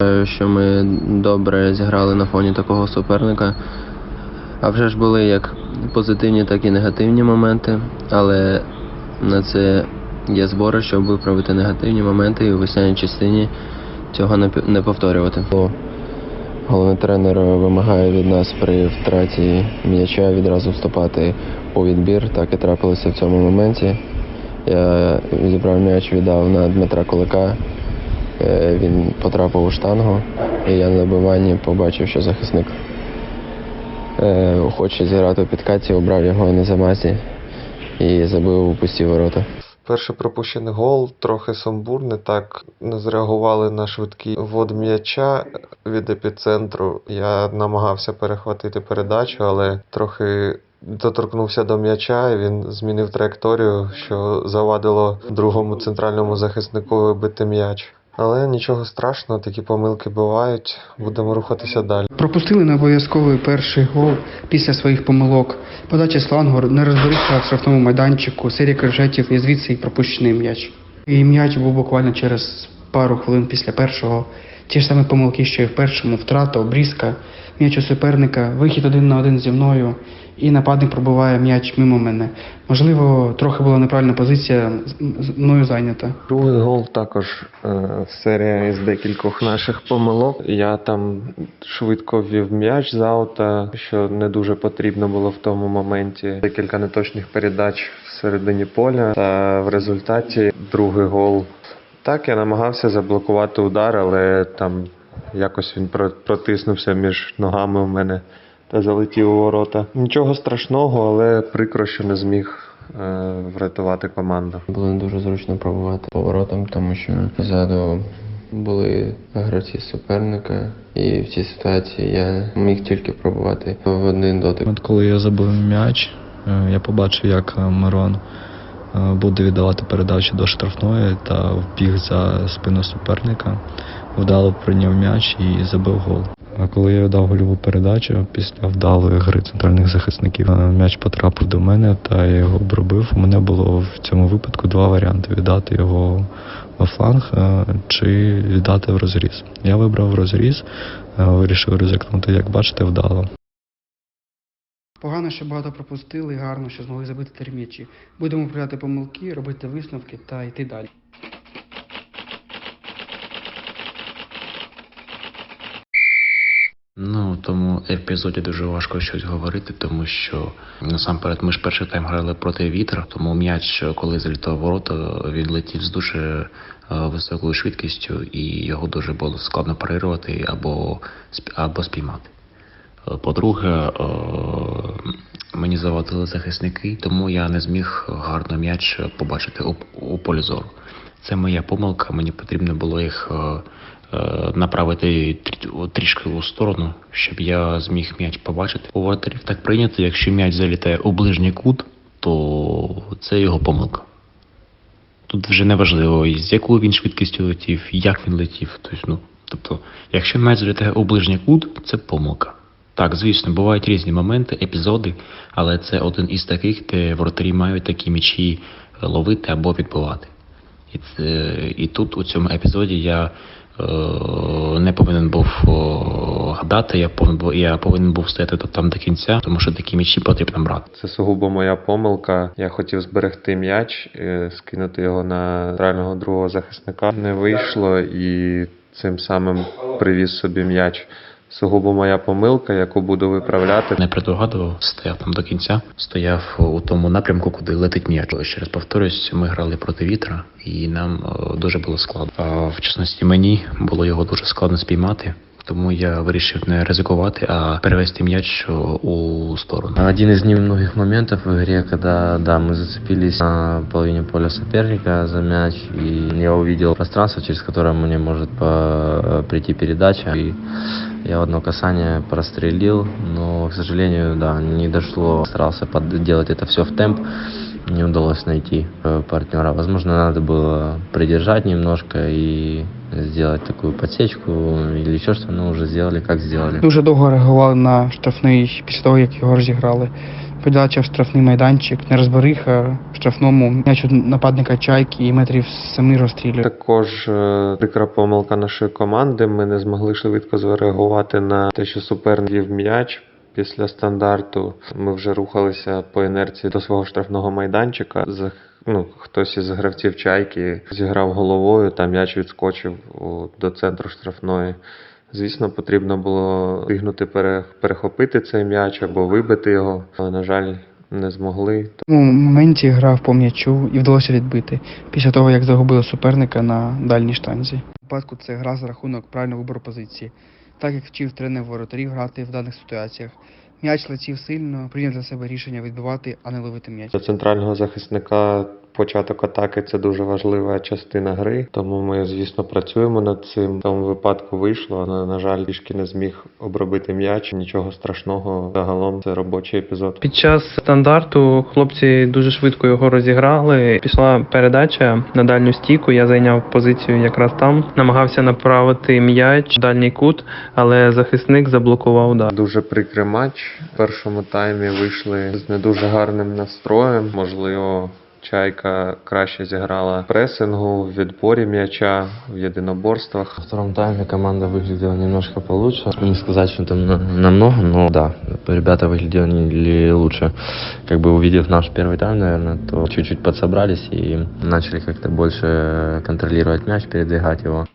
Вважаю, що ми добре зіграли на фоні такого суперника. А вже ж були як позитивні, так і негативні моменти, але на це є збори, щоб виправити негативні моменти і у весняній частині цього не повторювати. Головний тренер вимагає від нас при втраті м'яча відразу вступати у відбір. Так і трапилося в цьому моменті. Я зібрав м'яч, віддав на Дмитра Кулика. Е, Він потрапив у штангу, і я на добиванні побачив, що захисник е, хоче зіграти у підкаті, обрав його на замазі і забив у пусті ворота. Перший пропущений гол трохи сумбурний, так не зреагували на швидкий ввод м'яча від епіцентру. Я намагався перехватити передачу, але трохи доторкнувся до м'яча і він змінив траєкторію, що завадило другому центральному захиснику вибити м'яч. Але нічого страшного, такі помилки бувають. Будемо рухатися далі. Пропустили не обов'язковий перший гол після своїх помилок. Подача слангу не розберігся в штрафному майданчику, серія крижетів і звідси і пропущений м'яч. І м'яч був буквально через пару хвилин після першого. Ті ж самі помилки, що і в першому, втрата, обрізка, м'яч у суперника, вихід один на один зі мною, і нападник пробиває м'яч мимо мене. Можливо, трохи була неправильна позиція мною зайнята. Другий гол також е, серія із декількох наших помилок. Я там швидко ввів м'яч з аута, що не дуже потрібно було в тому моменті. Декілька неточних передач всередині поля. Та в результаті другий гол. Так, я намагався заблокувати удар, але там якось він про- протиснувся між ногами у мене та залетів у ворота. Нічого страшного, але прикро, що не зміг е, врятувати команду. Було не дуже зручно пробувати поворотом, тому що позаду були гравці суперника, і в цій ситуації я міг тільки пробувати в один дотик. От коли я забив м'яч, е, я побачив, як Мирон е, буде віддавати передачу до штрафної та вбіг за спину суперника, вдало прийняв м'яч і забив гол. А коли я віддав гольову передачу після вдалої гри центральних захисників, е, м'яч потрапив до мене та я його обробив. У мене було в цьому випадку два варіанти: віддати його во фланг е, чи віддати в розріз. Я вибрав розріз, е, вирішив ризикнути, як бачите, вдало. Погано, що багато пропустили, гарно, що змогли забити три м'ячі. Будемо виправляти помилки, робити висновки та йти далі. Ну, в тому епізоді дуже важко щось говорити, тому що насамперед ми ж перший тайм грали проти вітра, тому м'яч, коли залітав ворота, він летів з дуже е, високою швидкістю, і його дуже було складно перервати або, або спіймати. Е, По-друге, е, мені завадили захисники, тому я не зміг гарно м'яч побачити у, полі зору. Це моя помилка, мені потрібно було їх е, е, направити трішки у сторону, щоб я зміг м'яч побачити. У воротарів так прийнято, якщо м'яч залітає у ближній кут, то це його помилка. Тут вже не важливо, з якою він швидкістю летів, як він летів. Тобто, ну, тобто, якщо м'яч залітає у ближній кут, це помилка. Так, звісно, бувають різні моменти, епізоди, але це один із таких, де воротарі мають такі м'ячі е, ловити або відбивати. І, це, і тут у цьому епізоді я е, не повинен був гадати, я повинен, був, я повинен був стояти там до кінця, тому що такі м'ячі потрібно брати. Це сугубо моя помилка. Я хотів зберегти м'яч, е, скинути його на реального другого захисника. Не вийшло і цим самим привіз собі м'яч. Сугубо моя помилка, яку буду виправляти. Не предугадував, стояв там до кінця, стояв у тому напрямку, куди летить м'яч. Ще раз повторюсь, ми грали проти вітра, і нам е, дуже було складно. А в частності мені було його дуже складно спіймати. Тому я вирішив не ризикувати, а перевести м'яч у сторону. Один из немногих моментов в игре, когда да, мы зацепились на половине поля соперника за мяч, и я увидел пространство, через которое мне может по- прийти передача. И я в одно касание прострелил, но, к сожалению, да, не дошло. Старался делать это все в темп, не удалось найти э, партнера. Возможно, надо было придержать немножко и сделать такую подсечку или еще что, но уже сделали, как сделали. Дуже довго реагували на штрафний після того, як його розіграли. Подача в штрафний майданчик, нерозбериха в штрафному м'яч нападника чайки і метрів семи розстрілює. Також е, прикра помилка нашої команди. Ми не змогли швидко зреагувати на те, що суперник вів м'яч. Після стандарту ми вже рухалися по інерції до свого штрафного майданчика. Ну, хтось із гравців чайки зіграв головою, та м'яч відскочив до центру штрафної. Звісно, потрібно було встигнути пере- перехопити цей м'яч або вибити його, але, на жаль, не змогли. У моменті грав по м'ячу і вдалося відбити після того, як загубили суперника на дальній штанзі. У випадку це гра за рахунок правильного вибору позиції, так як вчив тренер воротарів грати в даних ситуаціях. М'яч летів сильно, прийняв для себе рішення відбивати, а не ловити м'яч. до центрального захисника початок атаки це дуже важлива частина гри, тому ми, звісно, працюємо над цим. В тому випадку вийшло, але, на жаль, трішки не зміг обробити м'яч. Нічого страшного. Загалом це робочий епізод. Під час стандарту хлопці дуже швидко його розіграли. Пішла передача на дальню стійку. Я зайняв позицію якраз там. Намагався направити м'яч в дальній кут, але захисник заблокував удар. Дуже прикрий матч. В першому таймі вийшли з не дуже гарним настроєм. Можливо. Чайка краще зіграла в пресингу, в відборі м'яча, в єдиноборствах. Во втором тайме команда выглядела немножко получше. Не сказать, что там на- намного, но да, ребята выглядели лучше. Как бы увидев наш первый тайм, наверное, то чуть-чуть подсобрались и начали как-то больше контролировать мяч, передвигать его.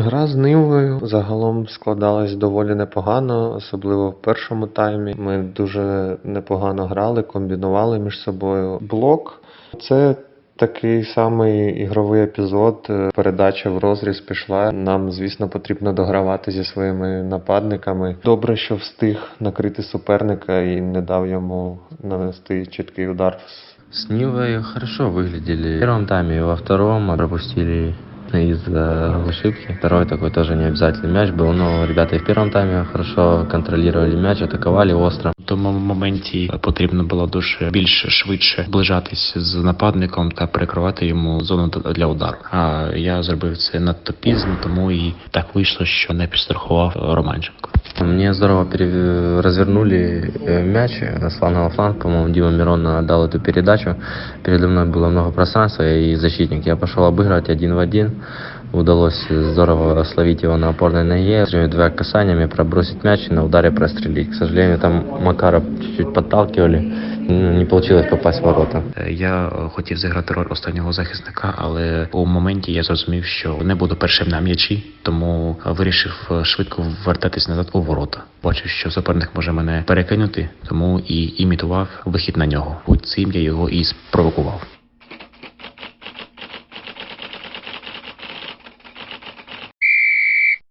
Гра з Нивою загалом складалась доволі непогано, особливо в першому таймі. Ми дуже непогано грали, комбінували між собою. Блок це такий самий ігровий епізод. Передача в розріз пішла. Нам, звісно, потрібно догравати зі своїми нападниками. Добре, що встиг накрити суперника і не дав йому нанести чіткий удар С Нивой хорошо выглядели. В первом тайме во втором пропустили из-за ошибки. Второй такой тоже не обязательный мяч был, но ребята и в первом тайме хорошо контролировали мяч, атаковали остро. В тому моменті потрібно було дуже більш швидше зближатись з нападником та перекривати йому зону для удару. А я зробив це надто пізно, тому і так вийшло, що не підстрахував Романченко. Мне здорово перев- развернули э, мяч с фланга на фланг. По-моему, Дима Мирон отдал эту передачу. Передо мной было много пространства и защитник. Я пошел обыгрывать один в один. Удалось здорово словить его на опорной ноге, двумя касаниями пробросить мяч и на ударе прострелить. К сожалению, там Макара чуть-чуть подталкивали. Ну, Не получилось попасть в ворота. Е, Я хотів зіграти роль останнього захисника, але у моменті я зрозумів, що не буду першим на м'ячі, тому вирішив е, швидко вертатись назад у ворота. Бачив, що суперник може мене перекинути, тому і імітував вихід на нього. У цим я його і спровокував.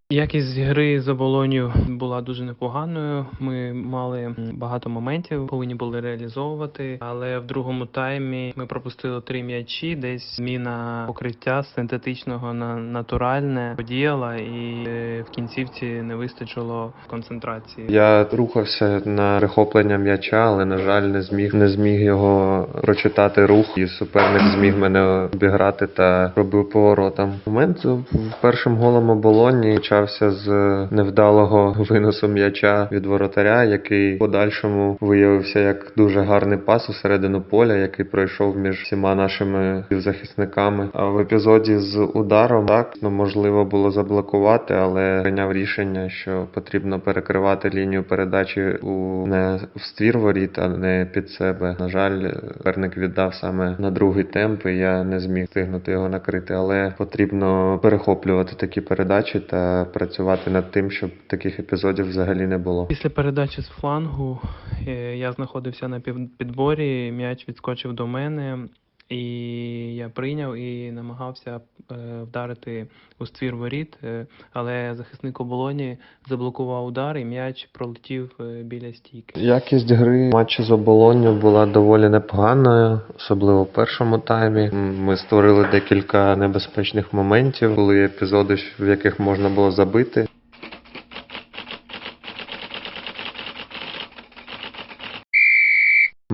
Якість гри з оболонью була дуже непоганою. Ми мали багато моментів, повинні були реалізовувати. Але в другому таймі ми пропустили три м'ячі. Десь зміна покриття синтетичного на натуральне подіяла, і е, в кінцівці не вистачило концентрації. Я рухався на перехоплення м'яча, але на жаль, не зміг не зміг його прочитати рух, і суперник зміг мене обіграти та робив поворотом. Момент в першим голом оболоні почався з невдалого виносу м'яча від воротаря, який в подальшому виявився як дуже гарний пас у середину поля, який пройшов між всіма нашими захисниками. А в епізоді з ударом так ну можливо було заблокувати, але прийняв рішення, що потрібно перекривати лінію передачі у не в ствір воріт, а не під себе. На жаль, перник віддав саме на другий темп, і я не зміг встигнути його накрити. Але потрібно перехоплювати такі передачі та працювати над тим, щоб таких епізодів взагалі не було. Після передачі з флангу е, я знаходився на підборі, м'яч відскочив до мене, і я прийняв і намагався е, вдарити у ствір воріт, е, але захисник оболоні заблокував удар, і м'яч пролетів е, біля стійки. Якість гри матчі з оболонню була доволі непоганою, особливо в першому таймі. Ми створили декілька небезпечних моментів, були епізоди, в яких можна було забити.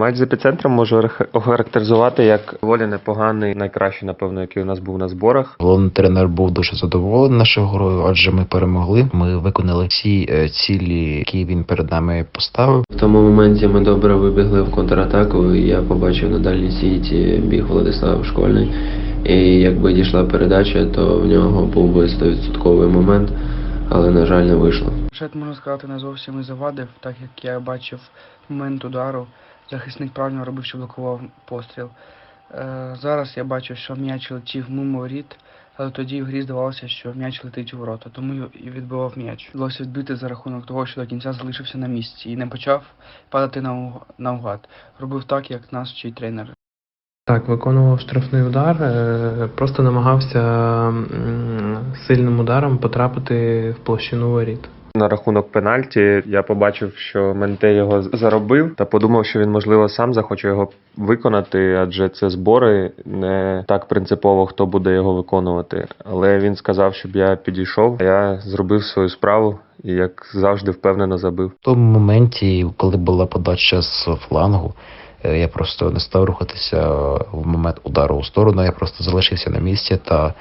Матч з епіцентром можу охарактеризувати як доволі непоганий, найкращий, напевно, який у нас був на зборах. Головний тренер був дуже задоволений нашою грою, адже ми перемогли. Ми виконали всі е, цілі, які він перед нами поставив. В тому моменті ми добре вибігли в контратаку, і я побачив на дальній сіті біг Владислав Школьний. І якби дійшла передача, то в нього був би 100% момент, але, на жаль, не вийшло. Шет, можна сказати, не зовсім і завадив, так як я бачив момент удару. Захисник правильно робив, що блокував постріл. Е, зараз я бачу, що м'яч летів мимо воріт, але тоді в грі здавалося, що м'яч летить у ворота, тому і відбивав м'яч. Вдалося відбити за рахунок того, що до кінця залишився на місці і не почав падати наугад. Робив так, як нас вчить тренер. Так, виконував штрафний удар, е, просто намагався сильним ударом потрапити в площину воріт. На рахунок пенальті я побачив, що Менте його заробив, та подумав, що він можливо сам захоче його виконати, адже це збори не так принципово, хто буде його виконувати. Але він сказав, щоб я підійшов. а Я зробив свою справу і як завжди впевнено забив. В тому моменті, коли була подача з флангу, е, я просто не став рухатися в момент удару у сторону. Я просто залишився на місці та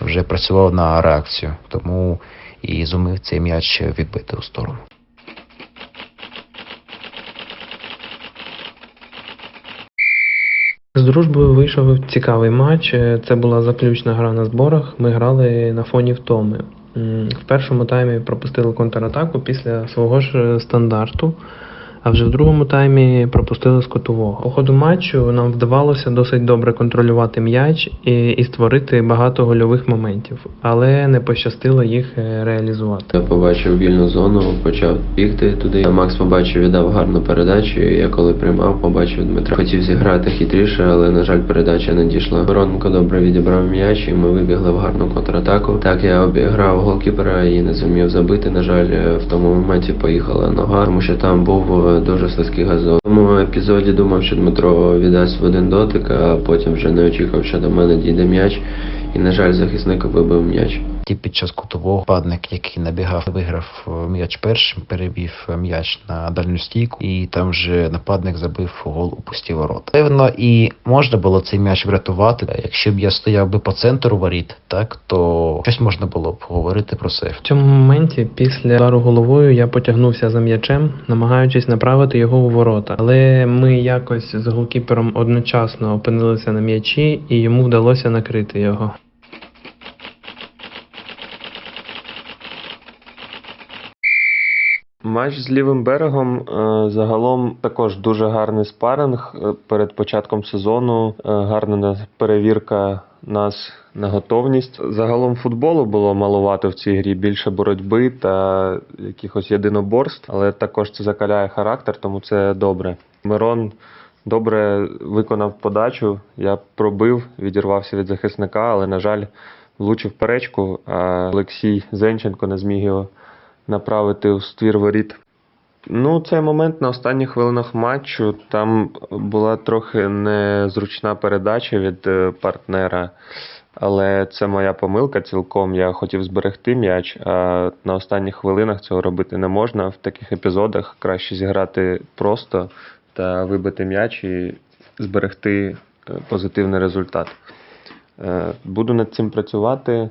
вже працював на реакцію. Тому і зумів цей м'яч відбити у сторону. З дружбою вийшов цікавий матч. Це була заключна гра на зборах. Ми грали на фоні втоми. В першому таймі пропустили контратаку після свого ж стандарту, а вже в другому таймі пропустили з котового. По ходу матчу нам вдавалося досить добре контролювати м'яч і, і створити багато гольових моментів, але не пощастило їх е, реалізувати. Я побачив вільну зону, почав бігти туди. Макс побачив, віддав гарну передачу. Я коли приймав, побачив Дмитра. Хотів зіграти хитріше, але на жаль, передача не дійшла. Вороненко добре відібрав м'яч, і ми вибігли в гарну контратаку. Так я обіграв голкіпера і не зумів забити. На жаль, е, в тому моменті поїхала нога, тому що там був е, дуже слизький газон. В тому епізоді думав, що Дмитро віддасть в один дотик, а потім вже не очікував, що до мене дійде м'яч. І, на жаль, захисник вибив м'яч. Ті під час кутового падник, який набігав, виграв е, м'яч першим, перевів е, м'яч на дальню стійку, і там вже нападник забив гол у пусті ворота. Певно, і можна було цей м'яч врятувати. Якщо б я стояв би по центру воріт, так то щось можна було б говорити про це. В цьому моменті, після удару головою, я потягнувся за м'ячем, намагаючись направити його у ворота. Але ми якось з голкіпером одночасно опинилися на м'ячі, і йому вдалося накрити його. Матч з лівим берегом е, загалом також дуже гарний спаринг е, перед початком сезону. е, Гарна перевірка нас на готовність. Загалом футболу було малувати в цій грі більше боротьби та якихось єдиноборств, але також це закаляє характер, тому це добре. Мирон добре виконав подачу. Я пробив, відірвався від захисника, але на жаль, влучив перечку. А Олексій Зенченко не зміг його направити у ствір воріт. Ну, цей момент на останніх хвилинах матчу там була трохи незручна передача від е, партнера, але це моя помилка цілком. Я хотів зберегти м'яч, а на останніх хвилинах цього робити не можна. В таких епізодах краще зіграти просто та вибити м'яч і зберегти е, позитивний результат. Е, Буду над цим працювати.